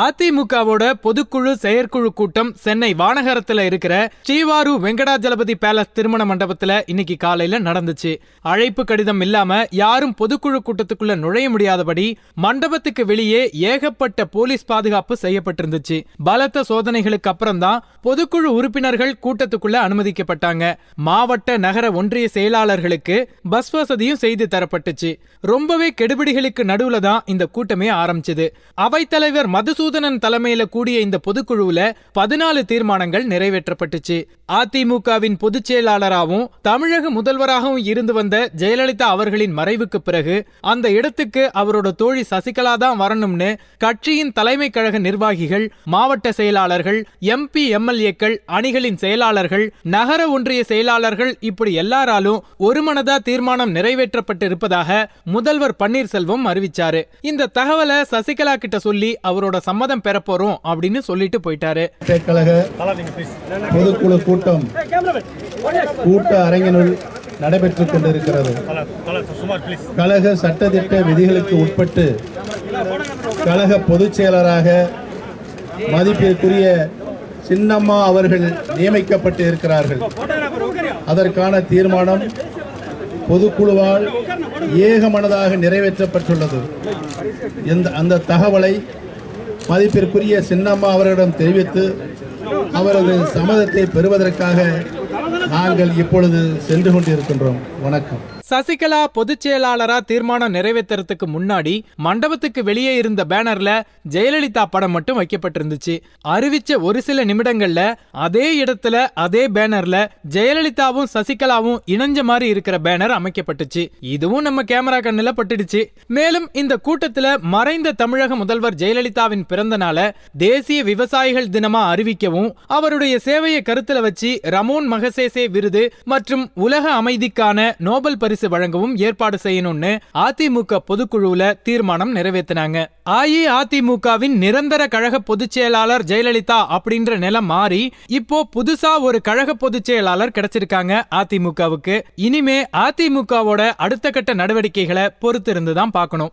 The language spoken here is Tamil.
அதிமுகவோட பொதுக்குழு செயற்குழு கூட்டம் சென்னை வானகரத்துல இருக்கிற ஸ்ரீவாரு வெங்கடாஜலபதி பேலஸ் திருமண மண்டபத்துல இன்னைக்கு காலையில நடந்துச்சு. அழைப்பு கடிதம் இல்லாம யாரும் பொதுக்குழு கூட்டத்துக்குள்ள நுழைய முடியாதபடி மண்டபத்துக்கு வெளியே ஏகப்பட்ட போலீஸ் பாதுகாப்பு செய்யப்பட்டிருந்துச்சு. பலத்த சோதனைகளுக்கு அப்புறம் தான் பொதுக்குழு உறுப்பினர்கள் கூட்டத்துக்குள்ள அனுமதிக்கப்பட்டாங்க. மாவட்ட நகர ஒன்றிய செயலாளர்களுக்கு பஸ் வசதியும் செய்து தரப்பட்டுச்சு. ரொம்பவே கெடுபிடிகளுக்கு நடுவுல தான் இந்த கூட்டமே ஆரம்பிச்சது. அவைத்தலைவர் மதுசூதனன் தலைமையில கூடிய இந்த பொதுக்குழுவுல பதினாலு தீர்மானங்கள் நிறைவேற்றப்பட்டுச்சு. அதிமுகவின் பொதுச் செயலாளராகவும் தமிழக முதல்வராகவும் இருந்து வந்த ஜெயலலிதா அவர்களின் மறைவுக்கு பிறகு அந்த இடத்துக்கு அவரோட தோழி சசிகலா தான் வரணும்னு கட்சியின் தலைமை கழக நிர்வாகிகள் மாவட்ட செயலாளர்கள் எம்பி எம்எல்ஏக்கள் அணிகளின் செயலாளர்கள் நகர ஒன்றிய செயலாளர்கள் இப்படி எல்லாராலும் ஒருமனதா தீர்மானம் நிறைவேற்றப்பட்டு இருப்பதாக முதல்வர் பன்னீர்செல்வம் அறிவிச்சாரு. இந்த தகவலை சசிகலா கிட்ட சொல்லி அவரோட சம்மதம் பெற போறோம் அப்படின்னு சொல்லிட்டு போயிட்டாரு. கழக பொதுக்குழு கூட்டம் கூட்ட அரங்கினுள் நடைபெற்றுக் கொண்டிருக்கிறது. கழக சட்டத்திட்ட விதிகளுக்கு உட்பட்டு கழக பொதுச் செயலராக மதிப்பிற்குரிய சின்னம்மா அவர்கள் நியமிக்கப்பட்டு இருக்கிறார்கள். அதற்கான தீர்மானம் பொதுக்குழுவால் ஏகமனதாக நிறைவேற்றப்பட்டுள்ளது. இந்த அந்த தகவலை மதிப்பிற்குரிய சின்னம்மா அவர்களிடம் தெரிவித்து அவரது சம்மதத்தை பெறுவதற்காக நாங்கள் இப்பொழுது சென்று கொண்டிருக்கின்றோம். வணக்கம். சசிகலா பொதுச் செயலாளரா தீர்மானம் நிறைவேற்றுறதுக்கு முன்னாடி மண்டபத்துக்கு வெளியே இருந்த பேனர்ல ஜெயலலிதா படம் மட்டும் வைக்கப்பட்டிருந்துச்சு. அறிவிச்ச ஒரு சில நிமிடங்கள்ல அதே இடத்துல அதே பேனர்ல ஜெயலலிதாவும் சசிகலாவும் இணைஞ்ச மாதிரி இருக்கிற பேனர் அமைக்கப்பட்டுச்சு. இதுவும் நம்ம கேமரா கண்ணுல பட்டுடுச்சு. மேலும் இந்த கூட்டத்துல மறைந்த தமிழக முதல்வர் ஜெயலலிதாவின் பிறந்த நாள தேசிய விவசாயிகள் தினமா அறிவிக்கவும் அவருடைய சேவையை கருத்துல வச்சு ரமோன் மகசேசே விருது மற்றும் உலக அமைதிக்கான நோபல் பரிசு வழங்கவும் ஏற்பாடு செய்யணும்னு அதிமுக பொதுக்குழுவுல தீர்மானம் நிறைவேற்றினாங்க அஇஅதிமுகவின் நிரந்தர கழக பொதுச் செயலாளர் ஜெயலலிதா அப்படின்ற நிலம் மாறி இப்போ புதுசா ஒரு கழக பொதுச் செயலாளர் கிடைச்சிருக்காங்க அதிமுகவுக்கு. இனிமே அதிமுகவோட அடுத்த கட்ட நடவடிக்கைகளை பொறுத்திருந்து தான் பார்க்கணும்.